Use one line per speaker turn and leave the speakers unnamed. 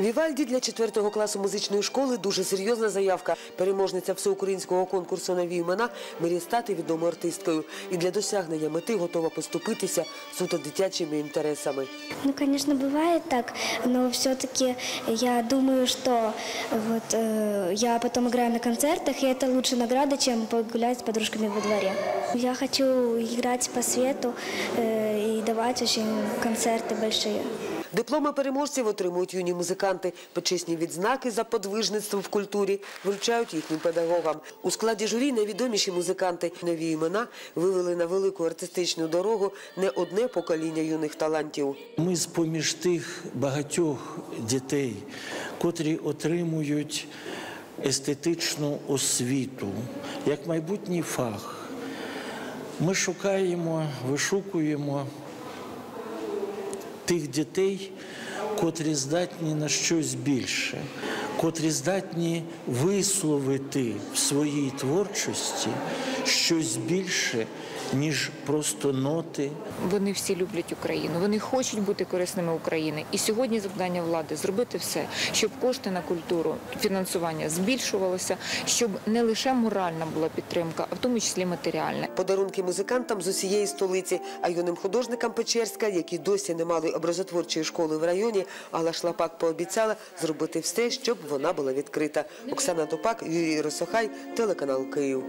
Вівальді для 4 класу музичної школи дуже серйозна заявка. Переможниця всеукраїнського конкурсу на імена мріє стати відомою артисткою і для досягнення мети готова поступитися суто дитячими інтересами.
Ну, конечно, бывает так, но все-таки я думаю, что вот э, я потом играю на концертах, и это лучше награда, чем погулять с подружками во дворе. Я хочу играть по свету э, и давать очень концерты большие.
Дипломи переможців отримують юні музиканти. Почесні відзнаки за подвижництво в культурі вручають їхнім педагогам. У складі журі найвідоміші музиканти. Нові імена вивели на велику артистичну дорогу не одне покоління юних талантів.
Ми з поміж тих багатьох дітей, котрі отримують естетичну освіту як майбутній фах. Ми шукаємо, вишукуємо тих дітей, котрі здатні на щось більше, котрі здатні висловити в своїй творчості щось більше, ніж просто ноти,
Вони всі люблять Україну, вони хочуть бути корисними Україні. І сьогодні завдання влади зробити все, щоб кошти на культуру, фінансування збільшувалося, щоб не лише моральна була підтримка, а в тому числі матеріальна.
Подарунки музикантам з усієї столиці, а юним художникам Печерська, які досі не мали образотворчої школи в районі, Алла Шлапак пообіцяла зробити все, щоб вона була відкрита. Оксана Топак, Юрій Росохай, телеканал Київ.